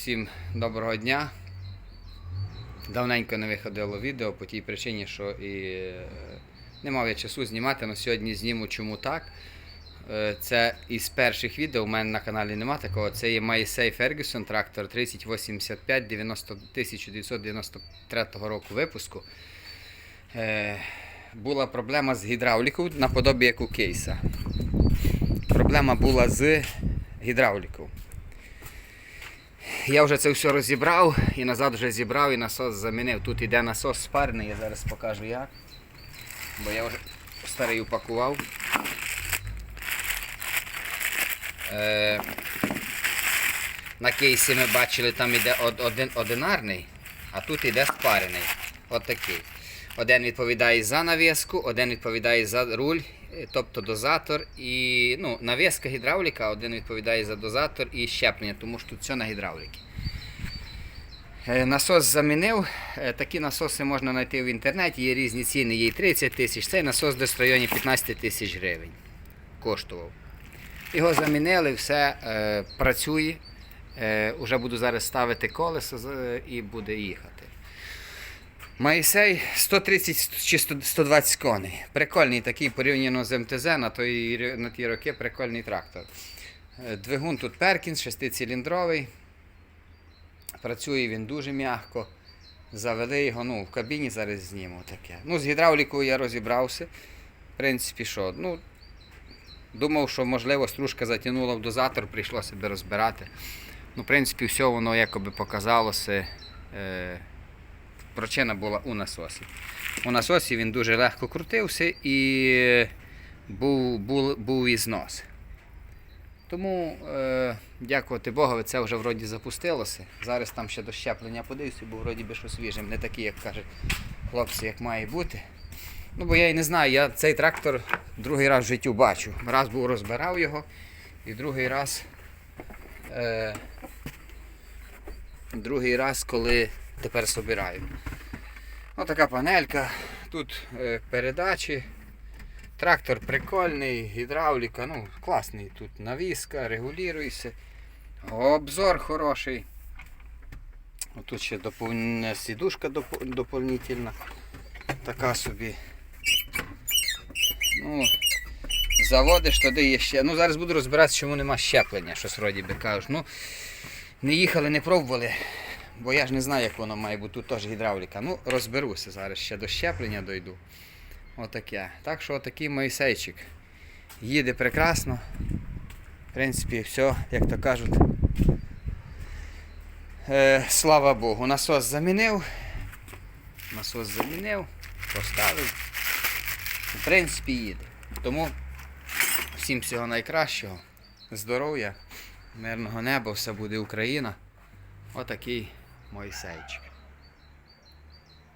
Всім доброго дня. Давненько не виходило відео по тій причині, що і е, не мав я часу знімати, але сьогодні зніму чому так. Е, Це із перших відео, у мене на каналі нема такого. Це є Maisei Ferguson трактор 3085 90 1993 року випуску. Е, Була проблема з гідравлікою наподобі як у кейса. Проблема була з гідравлікою. Я вже це все розібрав і назад вже зібрав і насос замінив. Тут іде насос спарений, я зараз покажу як. Бо я вже старий упакував. Е, на кейсі ми бачили, там іде один одинарний, а тут іде спарений. От. Один відповідає за навіску, один відповідає за руль, тобто дозатор і ну, навіска гідравліка, один відповідає за дозатор і щеплення, тому що тут все на гідравліки. Е, Насос замінив. Е, Такі насоси можна знайти в інтернеті, є різні ціни, є і 30 тисяч. Цей насос десь в районі 15 тисяч гривень коштував. Його замінили, все е, працює. Е, уже буду зараз ставити колесо і буде їхати. Моїсей 130 чи 120 коней. Прикольний такий порівняно з МТЗ на, той, на ті роки прикольний трактор. Е, Двигун тут Перкінс, шестициліндровий. Працює він дуже м'яко. Завели його, ну, в кабіні зараз зніму таке. Ну, з гідравлікою я розібрався. В принципі, що, ну, думав, що можливо стружка затягнула в дозатор, прийшлося би розбирати. Ну, в принципі, все воно якоби показалося. Е, причина була у насосі. У насосі він дуже легко крутився і був, був, був ізнос. Тому, е, дякувати Богові, це вже вроді запустилося. Зараз там ще до щеплення подивився, бо вроді би що свіжим, не такий, як кажуть хлопці, як має бути. Ну, бо я і не знаю, я цей трактор другий раз в життю бачу. Раз був розбирав його, і другий раз. Е, другий раз, коли тепер собираю. Ось така панелька, тут е, передачі. Трактор прикольний, гідравліка, ну, класний. Тут навіска, регулюється. Обзор хороший. Тут ще доповнена сідушка доп- доповнительна. Така собі. Ну, заводиш, туди є ще. Ну, зараз буду розбиратися, чому нема щеплення, щось вроді би кажуть. Ну, не їхали, не пробували, бо я ж не знаю, як воно має бути. Тут теж гідравліка. Ну, розберуся зараз, ще до щеплення дойду. Отаке. Так що отакий Моїсейчик. Їде прекрасно. В принципі, все, як то кажуть. Е, слава Богу, насос замінив. Насос замінив, поставив. В принципі, їде. Тому всім всього найкращого. Здоров'я, мирного неба, все буде Україна. Отакий Moisés.